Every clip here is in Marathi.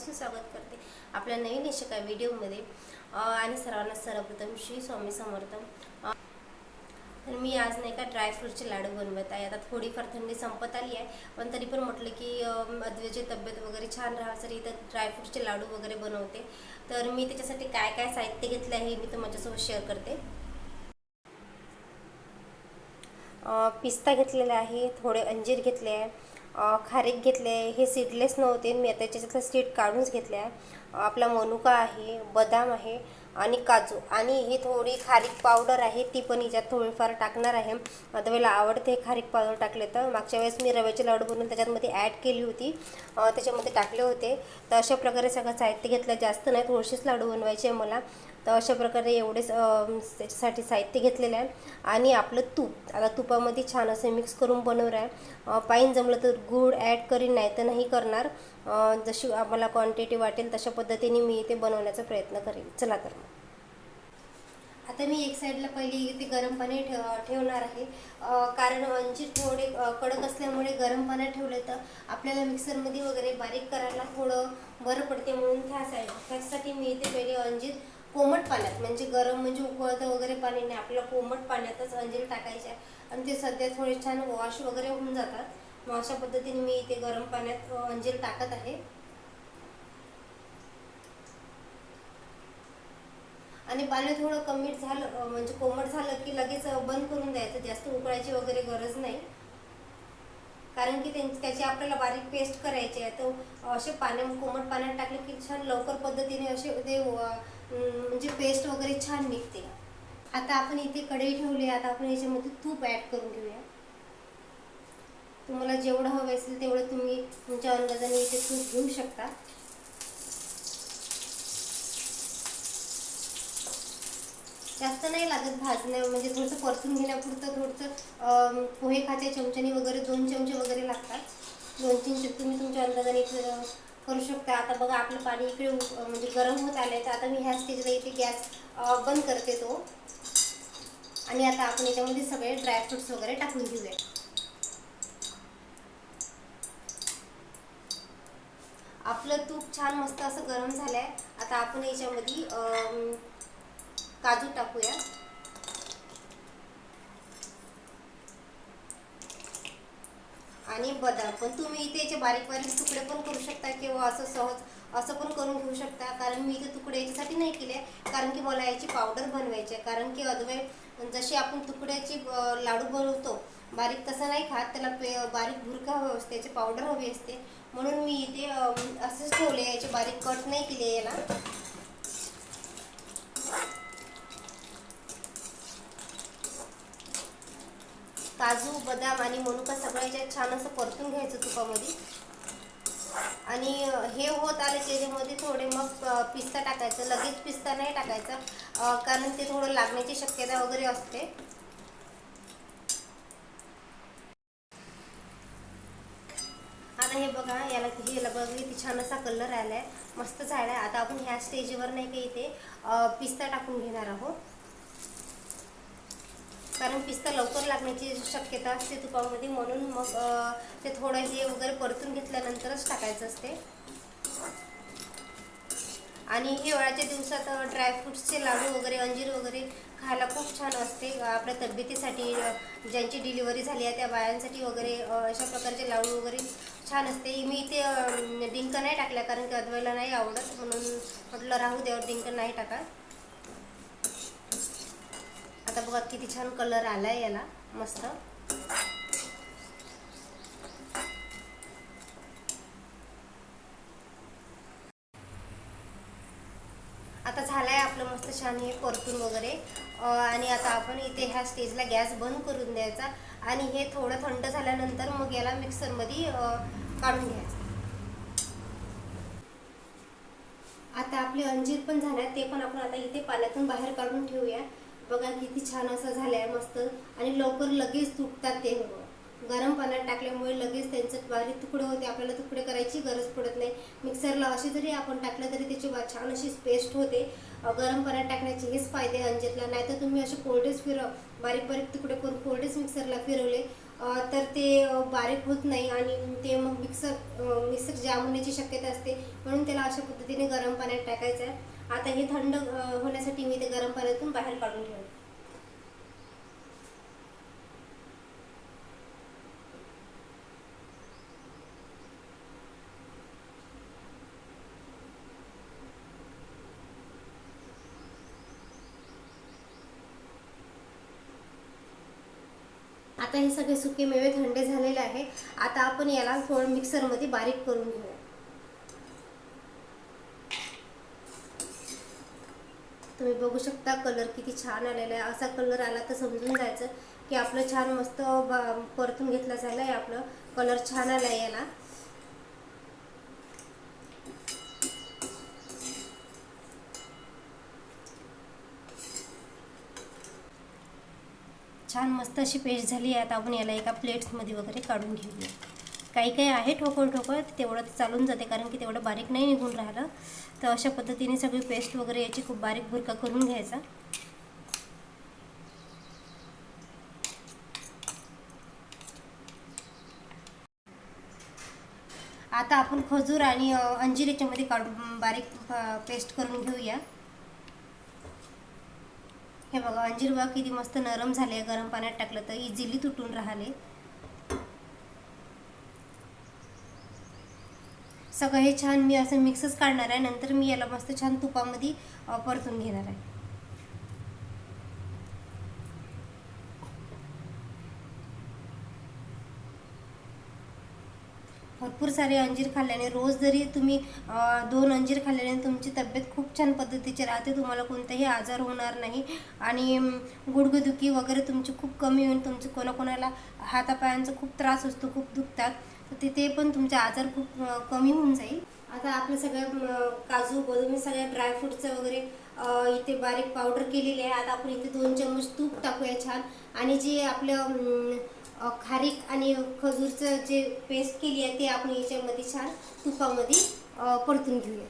मनापासून स्वागत करते आपल्या नवीन अशा व्हिडिओमध्ये. आणि सर्वांना सर्वप्रथम श्री स्वामी समर्थ. तर मी आज नाही का ड्रायफ्रूटचे लाडू बनवत आहे. आता थोडीफार थंडी संपत आली आहे पण तरी पण म्हटलं की अद्वेची तब्येत वगैरे छान राहासाठी इथं ड्रायफ्रूटचे लाडू वगैरे बनवते. तर मी त्याच्यासाठी काय काय साहित्य घेतलं आहे मी तुमच्यासोबत शेअर करते. पिस्ता घेतलेला आहे थोडे अंजीर घेतले आहे. खारीक घेतले हे सीडलेस नव्हते. मी आता त्याच्यातलं सीड काढूनच घेतले आहे आपला मनुका आहे बदाम आहे आणि काजू. आणि ही थोडी खारीक पावडर आहे ती पण हिच्यात थोडीफार टाकणार आहे. अद्वैला आवडते खारीक पावडर टाकले तर. मागच्या वेळेस मी रव्याचे लाडू बनवून त्याच्यामध्ये ॲड केली होती. त्याच्यामध्ये टाकले होते. तर अशा प्रकारे सगळं साहित्य घेतलं. जास्त नाही थोडीशीच लाडू बनवायचे मला. तर अशा प्रकारे एवढेच त्याच्यासाठी साहित्य घेतलेलं आहे. आणि आपलं तूप. आता तुपामध्ये छान असं मिक्स करून बनवलं आहे. पाईन जमलं तर गूळ ॲड करीन नाही तर नाही करणार. जशी आम्हाला क्वांटिटी वाटेल तशा पद्धतीने मी ते बनवण्याचा प्रयत्न करेन. चला तर मग. आता मी एक साईडला पहिले इथे गरम पाणी ठेव ठेवणार आहे. कारण अंजीर थोडे कडक असल्यामुळे गरम पाण्यात ठेवले तर आपल्याला मिक्सरमध्ये वगैरे बारीक करायला थोडं बरं पडते म्हणून त्या साईड त्यासाठी मी इथे पहिले अंजीर कोमट पाण्यात म्हणजे गरम म्हणजे उकळतं वगैरे पाणी नाही आपल्याला कोमट पाण्यातच अंजीर टाकायचे. आहे आणि ते सध्या थोडे छान वॉश वगैरे होऊन जातात. मग अशा पद्धतीने मी इथे गरम पाण्यात अंजीर टाकत आहे. आणि पाणी थोडं कमी झालं म्हणजे कोमट झालं की लगेच बंद करून द्यायचं. जास्त उकळायची वगैरे गरज नाही. कारण की त्यां- त्याची आपल्याला बारीक पेस्ट करायची आहे. तर असे पाण्या कोमट पाण्यात टाकले की छान लवकर पद्धतीने असे ते म्हणजे पेस्ट वगैरे छान निघते. आता आपण इथे कढई ठेवली आता आपण याच्यामध्ये तूप ॲड करून घेऊया. तुम्हाला जेवढं हवं असेल तेवढं तुम्ही तुमच्या अंदाजाने इथे तूप घेऊ शकता. जास्त नाही लागत भाजण्या म्हणजे थोडंसं परतून घेण्यापुरतं थोडंसं पोहे खाच्या चमच्यानी वगैरे दोन चमचे वगैरे लागतात. दोन तीन चमचे तुम्ही तुमच्या अंदाजाने करू शकता. आता बघा आपलं पाणी इकडे म्हणजे गरम होत आलं आहे तर आता मी ह्या स्टेजला इथे गॅस बंद करते तो. आणि आता आपण याच्यामध्ये सगळे ड्रायफ्रुट्स वगैरे टाकून घेऊया. आपलं तूप छान मस्त असं गरम झालं आहे आता आपण याच्यामध्ये काजू टाकूया. आणि बदाम पण तुम्ही इथे याचे बारीक बारीक तुकडे पण करू शकता किंवा असं सहज असं पण करून घेऊ शकता. कारण मी इथे तुकडे याच्यासाठी नाही केले. कारण की मला याची पावडर बनवायची आहे. कारण की अदवे जशी आपण तुकड्याची लाडू बनवतो बारीक तसं नाही खात. त्याला पे बारीक भुरका हवी असते याची पावडर हवी असते. म्हणून मी इथे असंच ठेवले याचे बारीक कट नाही केले याला. काजू बदाम आणि मनुका सगळं याच्यात छान असं परतून घ्यायचं तुपामध्ये. आणि हे होत आलं त्याच्यामध्ये थोडे मग पिस्ता टाकायचं. लगेच पिस्ता नाही टाकायचा कारण ते थोडं लागण्याची शक्यता वगैरे असते. आता हे बघा याला हे बघा किती छान असा कलर आला आहे मस्त झाला आहे. आता आपण ह्या स्टेजवर नाही का इथे पिस्ता टाकून घेणार आहोत. कारण पिस्ता लवकर लागण्याची शक्यता असते तुपामध्ये. म्हणून मग ते थोडं हे वगैरे परतून घेतल्यानंतरच टाकायचं असते. आणि हिवाळ्याच्या दिवसात ड्रायफ्रुट्सचे लाडू वगैरे अंजीर वगैरे खायला खूप छान असते. आपल्या तब्येतीसाठी ज्यांची डिलिव्हरी झाली आहे त्या बायांसाठी वगैरे अशा प्रकारचे लाडू वगैरे छान असते. मी इथे डिंक नाही टाकल्या कारण की अद्वैला नाही आवडत. म्हणून म्हटलं राहू द्यावर डिंक नाही टाका आता बघा किती छान कलर आलाय याला. मस्त. आता झालाय आपलं मस्त छान हे परतून वगैरे. आणि आता आपण इथे ह्या स्टेजला गॅस बंद करून द्यायचा. आणि हे थोडं थंड झाल्यानंतर मग याला मिक्सरमध्ये काढून घ्यायचं. आता आपले अंजीर पण झाले ते पण आपण आता इथे पाण्यातून बाहेर काढून ठेवूया. बघा किती छान असं झालंय मस्त. आणि लवकर लगेच तुटतात ते हो. गरम पाण्यात टाकल्यामुळे लगेच त्यांचं बारीक तुकडे होते आपल्याला तुकडे करायची गरज पडत नाही. मिक्सरला असे जरी आपण टाकलं तरी त्याची छान अशी पेस्ट होते. गरम पाण्यात टाकण्याचे हेच फायदे अंजीरला. नाहीतर तुम्ही असे कोरडेच फिरव बारीक बारीक तुकडे करून कोरडेच मिक्सरला फिरवले तर ते बारीक होत नाही आणि ते मग मिक्सर मिक्सर जाम होण्याची शक्यता असते. म्हणून त्याला अशा पद्धतीने गरम पाण्यात टाकायचं आहे. आता हे थंड होण्यासाठी मी ते गरम पाण्यातून बाहेर काढून ठेवले. आता हे सगळे सुके मेवे थंडे झालेले आहे आता आपण याला थोडं मिक्सरमध्ये बारीक करून घेऊया. तुम्ही बघू शकता कलर किती छान आलेला आहे. असा कलर आला तर समजून जायचं की आपलं छान मस्त बा- परतून घेतलं झालं आहे आपलं. कलर छान आला आहे याला. छान मस्त अशी पेस्ट झाली आहे. आता आपण याला एका प्लेट्समध्ये वगैरे काढून घेऊया. काही काही आहे ठोकळ ठोकळ तेवढं चालून जाते कारण की तेवढं बारीक नाही निघून राहिलं. तर अशा पद्धतीने सगळी पेस्ट वगैरे याची खूप बारीक भुरका करून घ्यायचा. आता आपण खजूर आणि अंजीर याच्यामध्ये काढून बारीक पेस्ट करून घेऊया. हे बघा अंजीर बघा किती मस्त नरम झाले गरम पाण्यात टाकलं तर इझिली तुटून राहिले. सगळं हे छान मी असं मिक्सच काढणार आहे. नंतर मी याला मस्त छान तुपामध्ये परतून घेणार आहे. भरपूर सारे अंजीर खाल्ल्याने रोज जरी तुम्ही दोन अंजीर खाल्ल्याने तुमची तब्येत खूप छान पद्धतीची राहते. तुम्हाला कोणताही आजार होणार नाही. आणि गुडगुदुखी वगैरे तुमची खूप कमी होईल तुमची कोणाकोणाला हातापायांचा खूप त्रास असतो खूप दुखतात. तर ते ते पण तुमचे आजार खूप कमी होऊन जाईल. आता आपलं सगळ्या काजू बदाम सगळ्या ड्रायफ्रूटचं वगैरे इथे बारीक पावडर केलेली आहे. आता आपण इथे दोन चम्मच तूप टाकूया छान. आणि जे आपलं खारीक आणि खजूरचं जे पेस्ट केली आहे ते आपण याच्यामध्ये छान तुपामध्ये परतून घेऊया.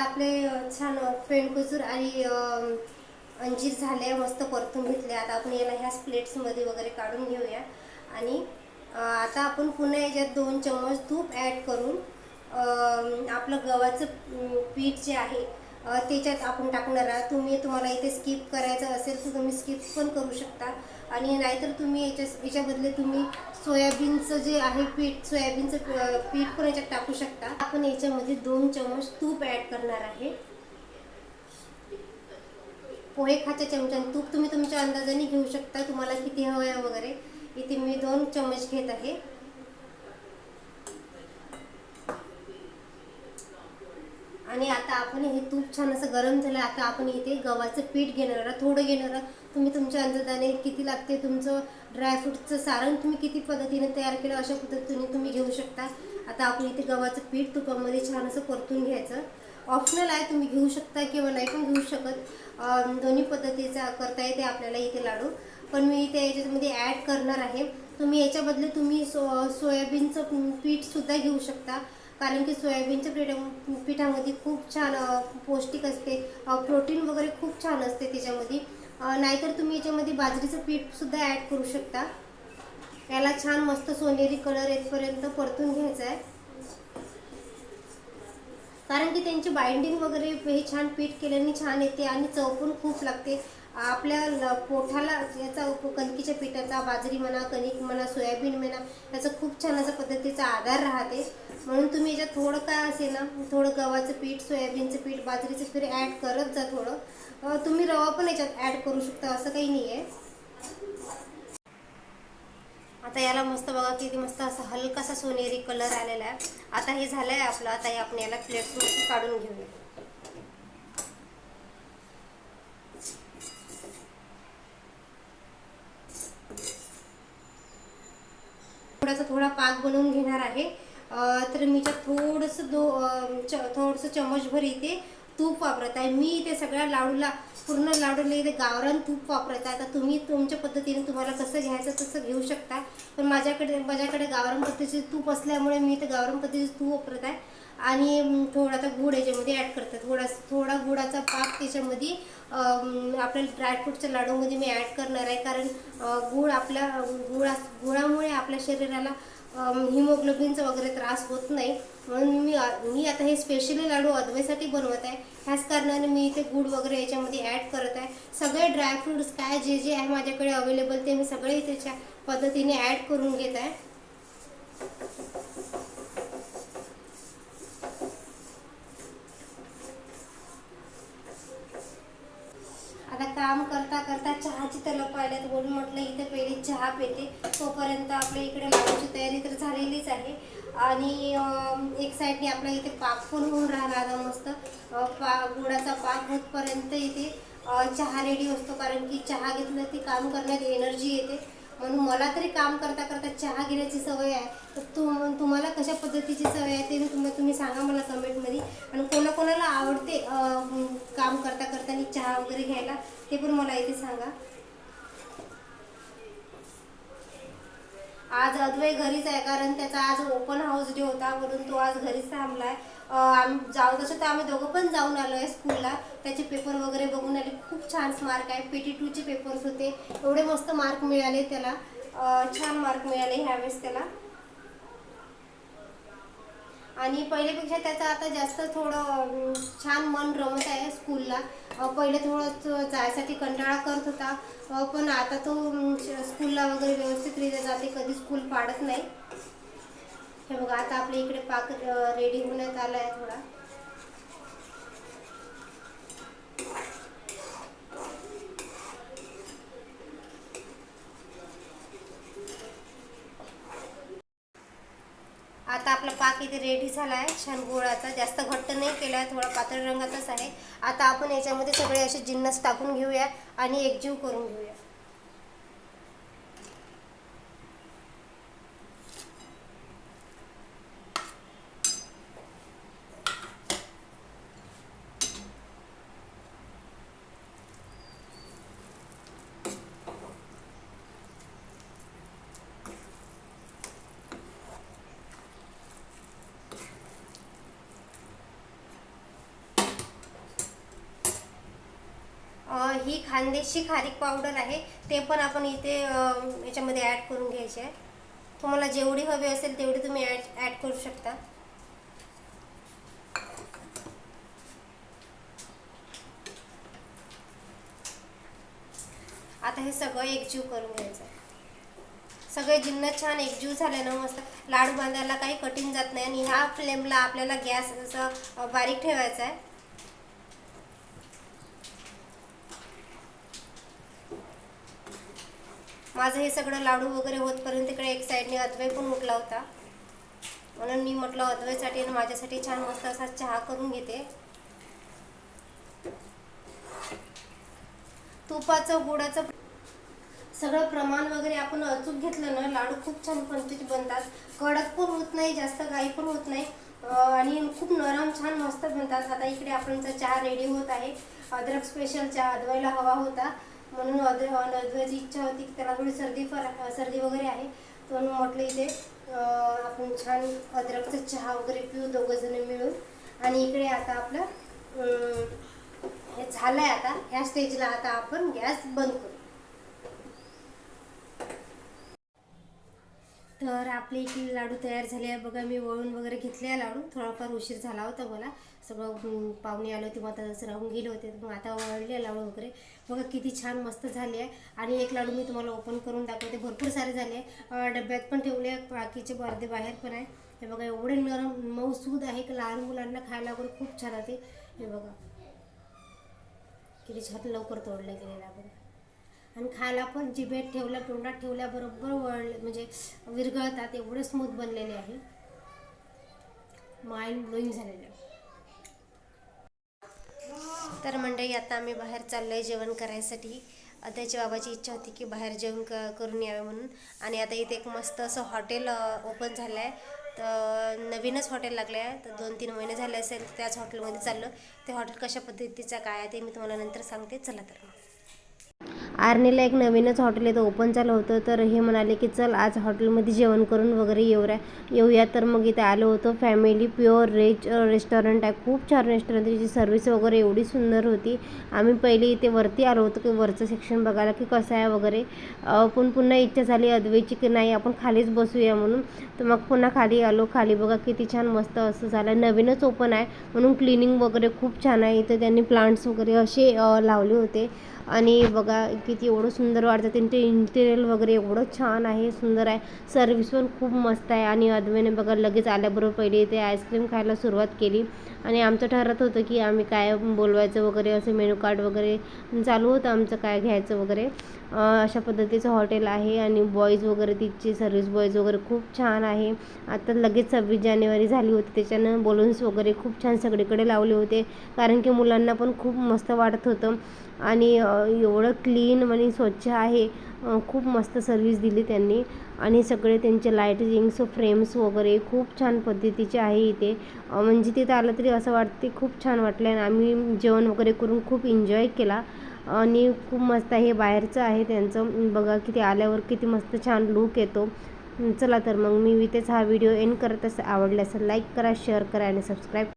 आता आपले छान छान फेणकुजूर आणि अंजीर झाले मस्त परतून घेतले. आता आपण याला ह्याच प्लेट्समध्ये वगैरे काढून घेऊया. आणि आता आपण पुन्हा याच्यात दोन चम्मच तूप ॲड करून आपलं गव्हाचं पीठ जे आहे त्याच्यात आपण टाकणार आहात. तुम्ही तुम्हाला इथे स्किप करायचं असेल तर तुम्ही स्किप पण करू शकता. आणि नाहीतर तुम्ही याच्या याच्याबदले तुम्ही सोयाबीनचं जे आहे पीठ सोयाबीनचं पीठ पण याच्यात टाकू शकता. आपण याच्यामध्ये दोन चम्मच तूप ॲड करणार आहे. पोहे खाच्या चमच्याने तूप तुम्ही तुमच्या अंदाजाने घेऊ शकता. तुम्हाला किती हवं आहे वगैरे. इथे मी दोन चम्मच घेत आहे. आणि आता आपण हे तूप छान असं गरम झालं आता आपण इथे गव्हाचं पीठ घेणार आहोत थोडं घेणार आहोत. तुम्ही तुमच्या अंदाजाने किती लागते तुमचं ड्रायफ्रूटचं सारण? तुम्ही किती पद्धतीने तयार केलं अशा पद्धतीने तुम्ही घेऊ शकता. आता आपण इथे गव्हाचं पीठ तुपामध्ये छान असं परतून घ्यायचं. ऑप्शनल आहे तुम्ही घेऊ शकता किंवा नाही पण घेऊ शकत. दोन्ही पद्धतीचा करता येते आपल्याला इथे लाडू. पण मी इथे याच्यामध्ये ॲड करणार आहे. तुम्ही याच्याबद्दल तुम्ही सो सोयाबीनचं पीठसुद्धा घेऊ शकता. कारण की सोयाबीनच्या पिठा पिठामध्ये खूप छान पौष्टिक असते. प्रोटीन वगैरे खूप छान असते त्याच्यामध्ये. नाहीतर तुम्ही याच्यामध्ये बाजरीचं पीठसुद्धा ॲड करू शकता. याला छान मस्त सोनेरी कलर येतपर्यंत परतून घ्यायचा आहे कारण की त्यांची बाइंडिंग वगैरे हे छान पीठ केल्याने छान येते आणि चव पण खूप लागते. आपल्या ल- याचा कणकीच्या पिठाचा बाजरी म्हणा कणिक म्हणा सोयाबीन म्हणा याचा खूप छान असा पद्धतीचा आधार राहते. म्हणून तुम्ही याच्यात थोडं काय असेल ना थोडं गव्हाचं पीठ सोयाबीनचं पीठ बाजरीचं पीठ ॲड करत जा थोडं. तुम्ही रवा पण याच्यात ॲड करू शकता असं काही नाही आहे आता याला मस्त बघा किती मस्त असा हलकासा सोनेरी कलर आलेला आहे. आता हे झालं आहे आपलं आता हे आपण याला प्लेट काढून घेऊया. थोडासा थोडा पाक बनवून घेणार आहे. तर मी त्यात थोडंसं दो च थोडंसं चमचभर इथे तूप वापरत आहे. मी इथे सगळ्या लाडूला पूर्ण लाडूला इथे गावरान तूप वापरत आहे. आता तुम्ही तुमच्या पद्धतीने तुम्हाला कसं घ्यायचं तसं घेऊ शकता. पण माझ्याकडे माझ्याकडे गावरान पद्धतीचे तूप असल्यामुळे मी इथे गावरान पद्धतीचे तूप वापरत आहे. आणि थोडासा गुड गूळ याच्यामध्ये ॲड करते. थोडा थोडा गुळाचा पाक त्याच्यामध्ये आपल्या ड्रायफ्रूटच्या लाडूमध्ये मी ॲड करणार आहे. कारण गूळ आपल्या गुळा गुळामुळे आपल्या शरीराला हिमोग्लोबिनचा वगैरे त्रास होत नाही. म्हणून मी मी आता हे स्पेशली लाडू अदवेसाठी बनवत आहे. ह्याच कारणाने मी इथे गूळ वगैरे याच्यामध्ये ॲड करत आहे. सगळे ड्रायफ्रुट्स काय जे जे आहे माझ्याकडे अवेलेबल ते मी सगळे त्याच्या पद्धतीने ॲड करून घेत आहे. आता काम करता करता चहाची तलप पाहिल्यात. म्हणून म्हटलं इथे पहिली चहा पेते. तोपर्यंत आपल्या इकडे लाडूची तयारी तर झालेलीच आहे. आणि एक साईडने आपल्या इथे पाक पण होऊन राहिला मस्त. पा गुळाचा पाक होतपर्यंत इथे चहा रेडी असतो. कारण की चहा घेतलं ती काम करण्यात एनर्जी येते. म्हणून मला तरी काम करता करता चहा घेण्याची सवय आहे. तर तुम तुम्हाला कशा पद्धतीची सवय आहे ते मी तुम्हाला तुम्ही सांगा मला कमेंटमध्ये. आणि कोणाकोणाला आवडते काम करता करता चहा वगैरे घ्यायला ते पण मला इथे सांगा. आज अद्वय घरीच आहे कारण त्याचा आज ओपन हाऊस डे होता म्हणून तो आज घरीच थांबला आहे आम्ही जाऊ तसं तर आम्ही दोघं पण जाऊन आलो आहे स्कूलला त्याचे पेपर वगैरे बघून आले. खूप छान मार्क आहे. पी टी टूचे पेपर्स होते. एवढे मस्त मार्क मिळाले त्याला. छान मार्क मिळाले ह्यावेळेस त्याला. आणि पहिल्यापेक्षा त्याचं आता जास्त थोडं छान मन रमत आहे स्कूलला पहिले थोडं जायसाठी कंटाळा करत होता. पण आता तो स्कूलला वगैरे व्यवस्थितरित्या जाते. कधी स्कूल पाडत नाही. हे बघा आता आपल्या इकडे पाक रेडी होण्यात आला आहे थोडा. आता आपला पाक इथे रेडी झाला आहे छान गोळाचा जास्त घट्ट नाही केला आहे थोडा पातळ रंगाचाच आहे. आता आपण याच्यामध्ये सगळे असे जिन्नस टाकून घेऊया आणि एकजीव करून घेऊया. ही खानदेशी खारीक पावडर आहे ते पण आपण इथे याच्यामध्ये ॲड करून घ्यायचे आहे. तुम्हाला जेवढी हवी असेल तेवढी तुम्ही ॲड ॲड करू शकता. आता हे सगळं एकजीव करून घ्यायचं आहे. सगळे जिन्न छान एकजीव झाले ना मस्त. लाडू बांधायला काही कठीण जात नाही आणि ह्या फ्लेमला आपल्याला गॅस असं बारीक ठेवायचा आहे. माझं हे सगळं लाडू वगैरे होतपर्यंत इकडे एक साईडने अद्वय पण उठला होता. म्हणून मी म्हटलं अद्वयसाठी आणि माझ्यासाठी छान मस्त असा चहा करून घेते. तुपाचं गुडाचं सगळं प्रमाण वगैरे आपण अचूक घेतलं ना लाडू खूप छान पंचवीत बनतात. कडक पण होत नाही जास्त गाई पण होत नाही. आणि खूप नरम छान मस्त बनतात. आता इकडे आपणचा चहा रेडी होत आहे. अद्रक स्पेशल चहा अदवायला हवा होता. म्हणून अद्वै अद्वैची इच्छा होती की त्याला थोडी सर्दी फर सर्दी वगैरे आहे. म्हणून म्हटलं इथे आपण छान अद्रकचा चहा वगैरे पिऊ दोघंजण मिळून. आणि इकडे आता आपलं हे झालं आहे आता. ह्या स्टेजला आता आपण गॅस बंद करू. तर आपले इकडे लाडू तयार झाले. आहे बघा मी वळून वगैरे घेतले आहे लाडू. थोडाफार उशीर झाला होता मला. सगळं पाहुणे आले होते मग आता जसं राहून गेले होते मग आता वळले लाडू वगैरे. बघा किती छान मस्त झाले आहे. आणि एक लाडू मी तुम्हाला ओपन करून दाखवते. भरपूर सारे झाले आहे. डब्यात पण ठेवले आहे. बाकीचे अर्धे बाहेर पण आहे. हे बघा एवढे नरम मऊसूद आहे की लहान मुलांना खायला वगैरे खूप छान आहे हे बघा. किती छान लवकर तोडले गेलेला बघा. आणि खायला पण जिभेत ठेवल्या तोंडात ठेवल्याबरोबर वळले म्हणजे विरघळतात. एवढे स्मूथ बनलेले आहे. माइंड ब्लोईंग झालेले तर मंडळी आता आम्ही बाहेर चाललो आहे जेवण करायसाठी. त्याची बाबाची इच्छा होती की बाहेर जेवण क करून यावे म्हणून. आणि आता इथे एक मस्त असं हॉटेल ओपन झालं आहे तर नवीनच हॉटेल लागलं आहे तर दोन तीन महिने झाले असेल तर त्याच हॉटेलमध्ये चाललं. ते हॉटेल कशा पद्धतीचं काय आहे ते मी तुम्हाला नंतर सांगते. चला तर मग. आर्नेला एक नवीनच हॉटेल इथं ओपन झालं होतं. तर हे म्हणाले की चल आज हॉटेलमध्ये जेवण करून वगैरे येऊया. येऊया तर मग इथे आलो होतो. फॅमिली प्युअर रेज रेस्टॉरंट आहे. खूप छान रेस्टॉरंट त्याची सर्व्हिस वगैरे एवढी सुंदर होती. आम्ही पहिले इथे वरती आलो होतो की वरचं सेक्शन बघायला की कसं आहे वगैरे. पण पुन्हा इच्छा झाली अद्वेची की नाही आपण खालीच बसूया म्हणून. तर मग पुन्हा खाली आलो. खाली बघा किती छान मस्त असं झालं. नवीनच ओपन आहे. म्हणून क्लिनिंग वगैरे खूप छान आहे. इथं त्यांनी प्लांट्स वगैरे असे लावले होते. आणि बघा किती एवढं सुंदर वाटतं. त्यांचे इंटेरियल वगैरे एवढं छान आहे सुंदर आहे. सर्विस पण खूप मस्त आहे. आणि अद्वैने बघा लगेच आल्याबरोबर पहिले ते आईस्क्रीम खायला सुरुवात केली. आणि आमचं ठरत होतं की आम्ही काय बोलवायचं वगैरे असं मेनू कार्ड वगैरे चालू होतं आमचं काय घ्यायचं वगैरे. अशा पद्धतीचं हॉटेल आहे आणि बॉईज वगैरे तिची सर्विस बॉईज वगैरे खूप छान आहे. आता लगेच सव्वीस जानेवारी झाली होती त्याच्यानं बलून्स वगैरे खूप छान सगळीकडे लावले होते. कारण की मुलांना पण खूप मस्त वाटत होतं. आणि एवढं क्लीन आणि स्वच्छ आहे. खूप मस्त सर्विस दिली त्यांनी. आणि सगळे त्यांचे लाईटिंग्स फ्रेम्स वगैरे खूप छान पद्धतीचे आहे इथे. म्हणजे तिथं आलं तरी असं वाटते खूप छान वाटलं आणि आम्ही जेवण वगैरे करून खूप एन्जॉय केला. आणि खूप मस्त आहे बाहेरचं आहे त्यांचं. बघा किती आल्यावर किती मस्त छान लूक येतो. चला तर मग मी इथेच हा व्हिडिओ एंड करत असं. आवडला लाईक करा शेअर करा आणि सबस्क्राईब